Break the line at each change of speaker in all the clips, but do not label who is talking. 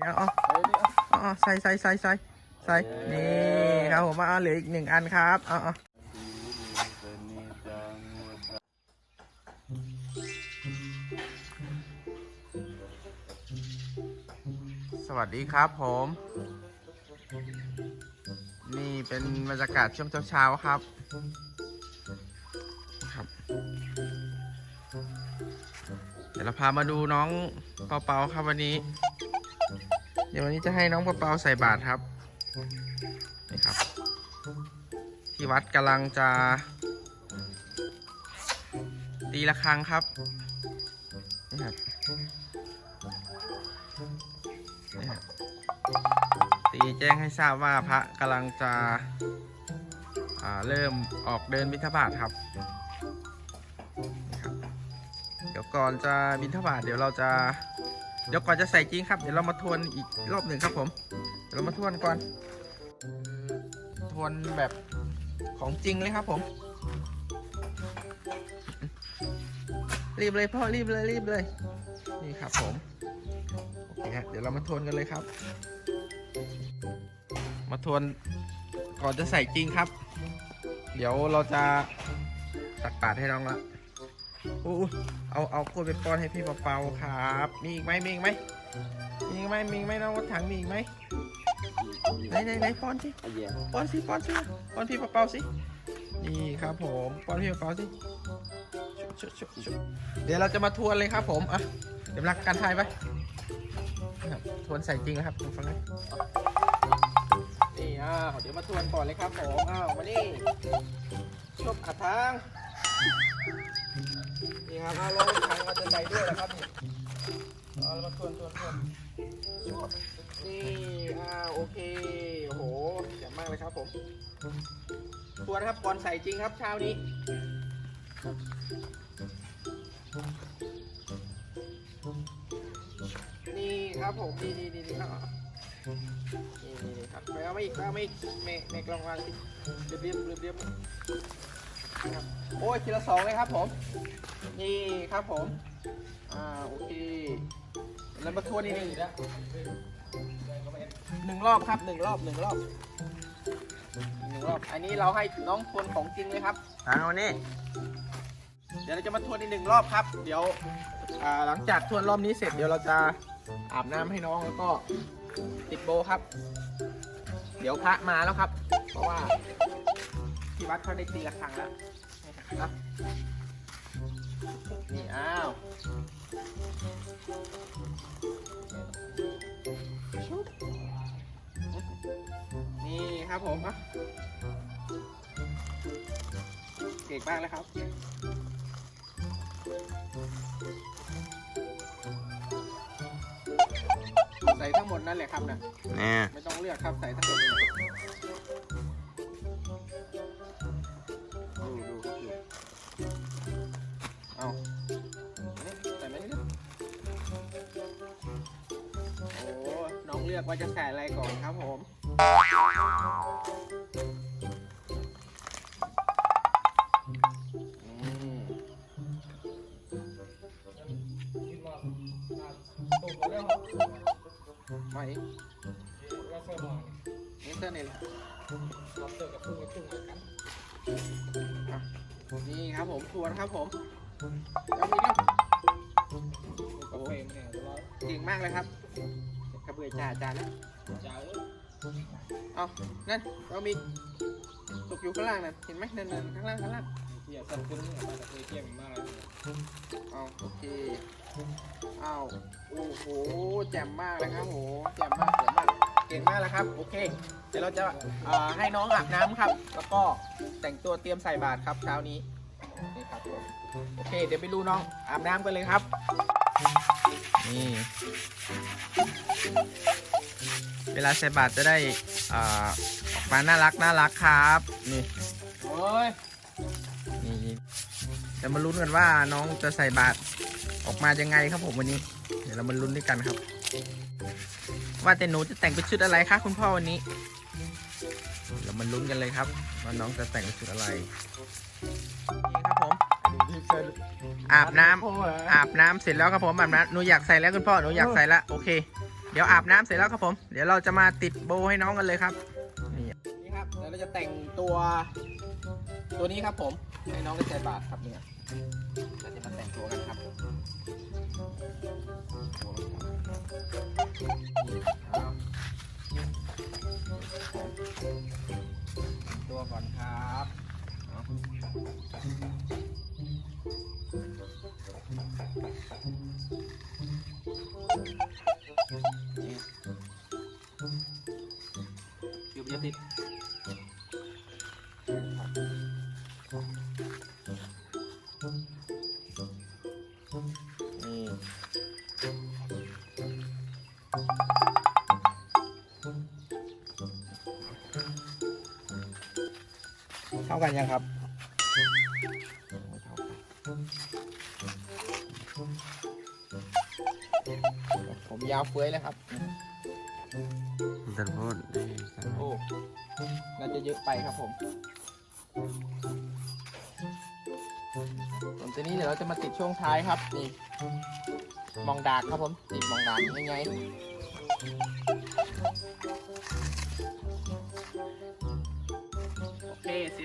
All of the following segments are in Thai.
เดี๋ยวเอา
เอา
เอาใส่ใส่ใส่ใส่ใส่นี่ครับผมเอาเหลืออีกหนึ่งอันครับเอาเอาสวัสดีครับผม นี่เป็นบรรยากาศช่วงเช้าๆครับครับ เดี๋ยวเราพามาดูน้องเปาเปาครับวันนี้ เดี๋ยววันนี้จะให้น้องเปาเปาใส่บาตรครับ นี่ครับ ที่วัดกำลังจะ ตีละครังครับ นี่ครับนี่ครับตีแจ้งให้ทราบว่าพระกำลังจะเริ่มออกเดินบิณฑบาตครับนี่ครับเดี๋ยวก่อนจะบิณฑบาตเดี๋ยวเราจะ เดี๋ยวก่อนจะใส่จริงครับ เดี๋ยวเรามาทวนอีกรอบหนึ่งครับผมเดี๋ยวเรามาทวนก่อน ทวนแบบของจริงเลยครับผม รีบเลยพ่อรีบเลยรีบเลย นี่ครับผม โอเคฮะ เดี๋ยวเรามาทวนกันเลยครับ มาทวนก่อนจะใส่จริงครับ เดี๋ยวเราจะตักบาตรให้น้องละ อู้เอาเอากล้วยไปป้อนให้พี่เปาๆครับ มีอีกไหมมีอีกไหมมีอีกไหมมีอีกไหมน้องรถถังมีอีกไหมไหนไหนไหนป้อนสิป้อนสิป้อนสิป้อนพี่เปาๆสินี่ครับผมป้อนพี่เปาๆสิเดี๋ยวเราจะมาทวนเลยครับผมอะเดี๋ยวรักกันทายไปทวนใส่จริงนะครับฟังนะนี่อ้าวเดี๋ยวมาทวนก่อนเลยครับผมอ้าวมานี่ชบขัดทาง ครับเอาลงทางเราจะใส่ด้วยนะครับนี่เอาเรามาทวนทวนทวนนี่อ้าโอเคโอ้โหเยี่มากเลยครับผมทวนครับก่อนใส่จริงครับเช้านี้นี่ครับผมนี่นี่นี่นี่ครับนี่นี่ครับไปเอาไม่อีกไปเอาไม่อีกเมฆเมฆลองวางสิเรียบเรียบเรียบเรียบครับโอ้ยทีละสองเลยครับผม นี่ครับผม อ่าโอเค แล้วมาทวนอีกหนึ่งหนึ่งรอบครับหนึ่งรอบหนึ่งรอบหนึ่งรอบ อันนี้เราให้น้องทวนของจริงเลยครับเอานี่เดี๋ยวเราจะมาทวนอีกหนึ่งรอบครับ เดี๋ยวอ่าหลังจากทวนรอบนี้เสร็จเดี๋ยวเราจะอาบน้ำให้น้องแล้วก็ติดโบครับ เดี๋ยวพระมาแล้วครับ เพราะว่าที่วัดเขาได้ตีละครั้งแล้วนะครับ นี่อ้าวชุบนี่ครับผมอะเก่งมากเลยครับใส่ทั้งหมดนั่นแหละครับนะ
เนี่ย
ไม่ต้องเลือกครับใส่ทั้งหมดเลย องเลือกว่าจะใส่อะไรก่อนครับผมอืมไม่นี่เต้นนี่แหละอะนี่ครับผมทวนครับผมแล้วมีครับโอ้โหเก่งมากเลยครับ กระเบือจ่าจ่าแล้วเอานั่นเรามีตกอยู่ข้างล่างนั่นเห็นไหมนั่นนั่นข้างล่างข้างล่าง
เหี้ยสัตว์คุณเนี่ยมาจากเอเทียมมากเลย
เอาโอเคเอาโอ้โหแจ่มมากเลยครับโหแจ่มมากแจ่มมากเก่งมากแล้วครับ โอเคเดี๋ยวเราจะให้น้องอาบน้ำครับ แล้วก็แต่งตัวเตรียมใส่บาตรครับเช้านี้นี่ครับโอเค เดี๋ยวไปดูน้องอาบน้ำกันเลยครับ นี่ เวลาใส่บาตรจะได้อ่าออกมาน่ารักน่ารักครับ นี่
โอ้ย
นี่เดี๋ยวมาลุ้นกันว่าน้องจะใส่บาตรออกมายังไงครับผมวันนี้ เดี๋ยวเรามาลุ้นด้วยกันครับ ว่าแต่หนูจะแต่งเป็นชุดอะไรคะคุณพ่อวันนี้ เรามาลุ้นกันเลยครับว่าน้องจะแต่งเป็นชุดอะไรนี่ครับผม อาบน้ำอาบน้ำเสร็จแล้วครับผมอาบน้ำหนูอยากใส่แล้วคุณพ่อหนูอยากใส่ละโอเค เดี๋ยวอาบน้ำเสร็จแล้วครับผม เดี๋ยวเราจะมาติดโบให้น้องกันเลยครับนี่นี่ครับเดี๋ยวเราจะแต่งตัวตัวนี้ครับผมให้น้องได้ใจบาทครับเนี่ยเราจะมาแต่งตัวกันครับ กันยังครับไม่เท่ากันผมยาวเฟ้ยเลยครับ
แต่พูด
โอ้น่าจะเยอะไปครับผมส่วนตัวนี้เดี๋ยวเราจะมาติดช่วงท้ายครับ นี่ มองดากครับผม ติดมองดากยังไงโ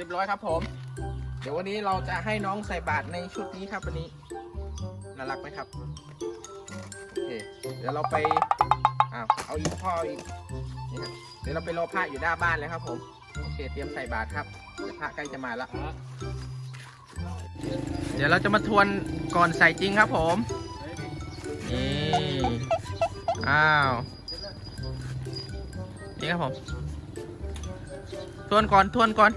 เรียบร้อยครับผม เดี๋ยววันนี้เราจะให้น้องใส่บาตรในชุดนี้ครับวันนี้น่ารักไหมครับโอเคเดี๋ยวเราไปอ้าวเอาอีกพ่ออีกนี่ครับเดี๋ยวเราไปรอพระอยู่หน้าบ้านเลยครับ ผมโอเค เตรียมใส่บาตรครับเดี๋ยวพระใกล้จะมาแล้วเดี๋ยวเราจะมาทวนก่อนใส่จริงครับผมนี่อ้าวนี่ครับผม ทวนก่อน ทวนก่อน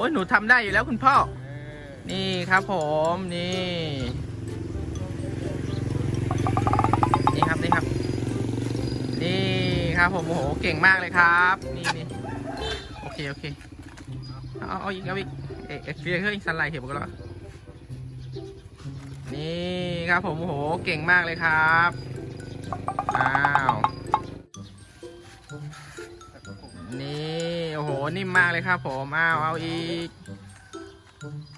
อ้ยหนูทำได้อยู่แล้วคุณพ่อ นี่ครับผมนี่ นี่ครับนี่ครับ นี่ครับผมโอ้โหเก่งมากเลยครับ นี่นี่โอเคโอเคเอาเอาอีกเอาอีกเอ๊ะเอ๊ะเฟียร์เฮ้ยสันไลเห็นกันแล้วนี่ครับผมโอ้โหเก่งมากเลยครับอ้าว นิ่มมากเลยครับ ผมอ้าวเอาอีก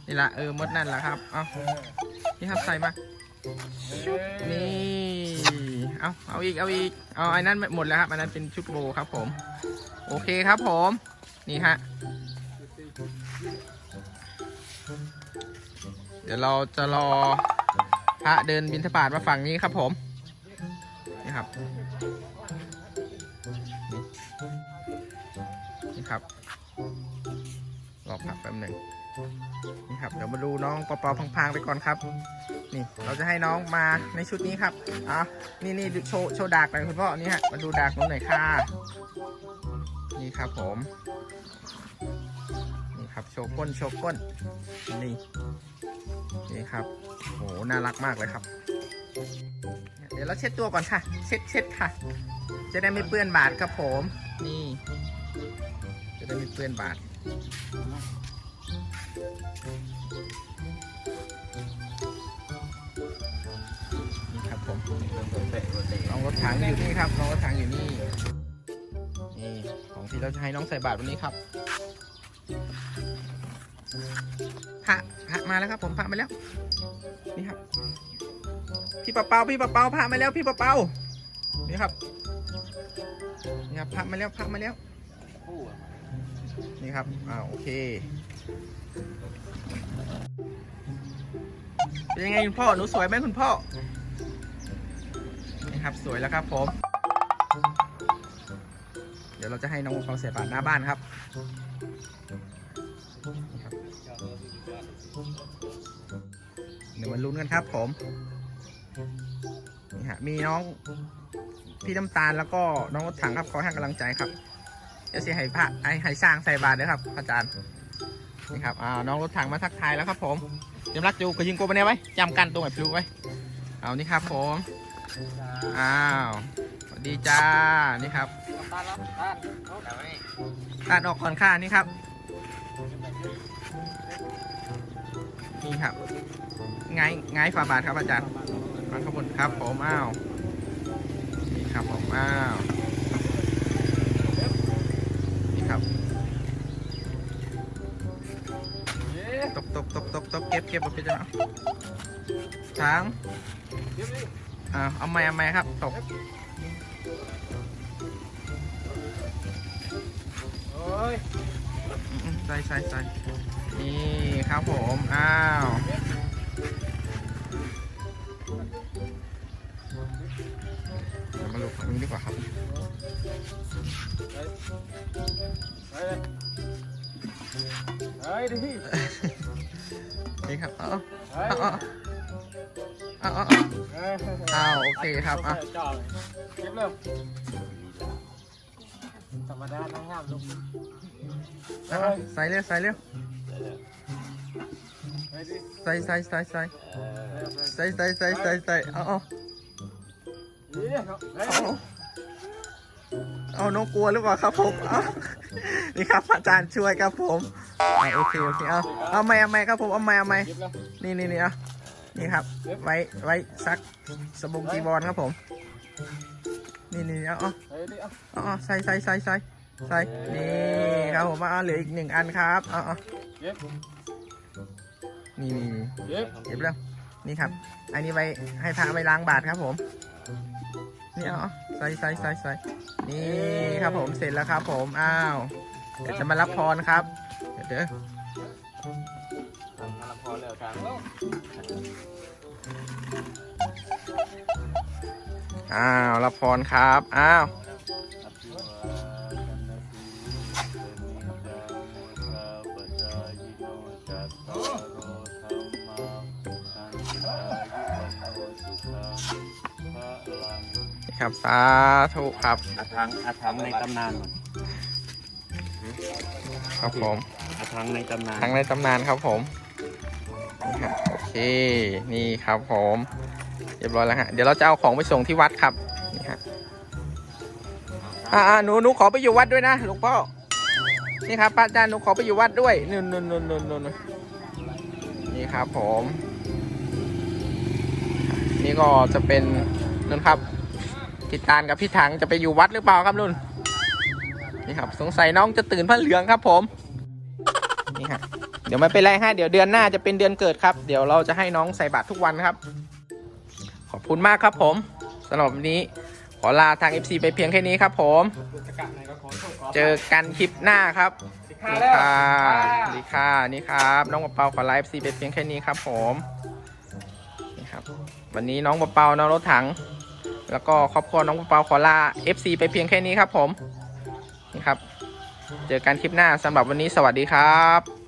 นี่ละเออมดนั่นแหละครับ เอานี่ครับใส่มาชุดนี่เอาเอาอีกเอาอีกเอาไอ้นั้นหมดแล้วครับอันนั้นเป็นชุดโบครับ ผม โอเคครับผม นี่ฮะเดี๋ยวเราจะรอพระเดินบินทบาทมาฝั่งนี้ครับผมนี่ครับนี่ครับ รอพักแป๊บหนึ่งนี่ครับเดี๋ยวมาดูน้องปอปอพังๆไปก่อนครับ นี่เราจะให้น้องมาในชุดนี้ครับอะนี่นี่โชว์โชว์ดากหน่อยคุณพ่อนี่ฮะมาดูดากผมหน่อยค่ะนี่ครับผมนี่ครับโชว์ก้นโชว์ก้นนี่นี่ครับโหน่ารักมากเลยครับ เดี๋ยวเราเช็ดตัวก่อนค่ะ เช็ดเช็ดค่ะ จะได้ไม่เปื้อนบาทครับผม นี่ จะได้ไม่เปื้อนบาท นี่ครับผมน้องรถถังอยู่นี่ครับน้องรถถังอยู่นี่นี่ของที่เราจะให้น้องใส่บาตรวันนี้ครับพระพระมาแล้วครับ ผมพระมาแล้ว นี่ครับ พี่ปะเปาพี่ปะเปาพระมาแล้วพี่ปะเปานี่ครับนี่ครับพระมาแล้วพระมาแล้ว นี่ครับ อ่าโอเค เป็นยังไงคุณพ่อ หนูสวยไหมคุณพ่อ นี่ครับสวยแล้วครับผม เดี๋ยวเราจะให้น้องเขาเสียบาทหน้าบ้านครับนี่ครับเดี๋ยวมาลุ้นกันครับผมนี่ฮะมีน้องพี่น้ำตาลแล้วก็น้องรถถังครับขอให้กำลังใจครับ เดี๋ยวสิให้พระไอ้ให้สร้างใส่บาตรด้วยครับ อาจารย์นี่ครับอ่าน้องรถถังมาทักทายแล้วครับ ผมเตรียมรักจูก็ยิงโกไปเนี่ยไว้จำกันตรงไหนพลุไว้เอานี่ครับ ผมอ้าวสวัสดีจ้านี่ครับตัดออกก่อนค่ะนี่ครับนี่ครับไงไงฝาบาทครับอาจารย์มาขางบวนครับ ผมอ้าวนี่ครับผมอ้าว ตบ
เก็
บเก็บมาเป็นจังช้างอ่าเอาไม้เอาไม้ครับ ตกใส่ใส่ใส่นี่ครับผม อ้าว มาลุกมางนี้ดีกว่าครับ
ไปเปไปดิ
นี่ครับเอา
เฮ้ย
เอาเอาเอาเอา
เฮ้ย
อ้าวโอเคครับอะ
จ่อเลยเก็บเร็วธรรมดานะห้ามลง
เอาเอาใส่เร็วใส่เร็ว
เฮ้ยดิ
ใส่ใส่ใส่ใส่
เฮ้ย
ใส่ใส่ใส่ใส่ใส่เอาเอา
เฮ้ยเฮ้ย
เอาเอาน้องกลัวหรือเปล่าครับผมเอานี่ครับอาจารย์ช่วยครับผมอะโอเคโอเคเอาเอาไม่เอาไม่ครับผมเอาไม่เอาไม่
เก็บแล้ว
นี่นี่นี่เอานี่ครับ ไว้ไว้ซักสบงจีวรครับผม นี่นี่เอาเอา
เฮ้ยดิเอา
เอาเอาใส่ใส่ใส่ใส่ใส่นี่ครับผมเอาเหลืออีกหนึ่งอันครับเอาเอา
เก็บ
นี่นี่นี่
เก็บ
เก็บแล้วนี่ครับ อันนี้ไว้ให้พระไว้ล้างบาทครับผม นี่เอาเอาใส่ใส่ใส่ใส่นี่ครับผมเสร็จแล้วครับผมอ้าวเดี๋ยวจะมารับพรครับ เดี๋ยวเด้อ
ทำมาละพอแล้วทางแล้ว
อ้าวรับพรครับอ้าว ครับ สาธุครับ
อาทังอาทังในตำนานก่อน
ครับผม
อาทังในตำนาน
ทั้งในตำนานครับผมนี่ครับโอเค นี่ครับผม เรียบร้อยแล้วฮะ เดี๋ยวเราจะเอาของไปส่งที่วัดครับ นี่ฮะ อ่าหนูหนูขอไปอยู่วัดด้วยนะหลวงพ่อ นี่ครับพระอาจารย์หนูขอไปอยู่วัดด้วยนู่นนู่นนู่นนู่นนู่นนี่ครับผม นี่ก็จะเป็นนุ่นครับ พี่ตาลกับพี่ถังจะไปอยู่วัดหรือเปล่าครับนุ่นนี่ครับสงสัยน้องจะตื่นผ้าเหลืองครับผมนี่ฮะเดี๋ยวไม่เป็นไรฮะเดี๋ยวเดือนหน้าจะเป็นเดือนเกิดครับ เดี๋ยวเราจะให้น้องใส่บาตรทุกวันครับ ขอบคุณมากครับผมสำหรับวันนี้ขอลาทาง FC ไปเพียงแค่นี้ครับผม เจอกันคลิปหน้าครับ
สิ
ส
ค่า
วัสดี
แล้ว
ค่ะสวัสดีค่ะนี่ครับ น้องปะเปาขอไลฟ์ซีไปเพียงแค่นี้ครับผมนี่ครับ วันนี้น้องปะเปาน้องรถถัง แล้วก็ครอบครัวน้องปะเปาขอลา FC ไปเพียงแค่นี้ครับผม นี่ครับ เจอกันคลิปหน้าสำหรับวันนี้สวัสดีครับ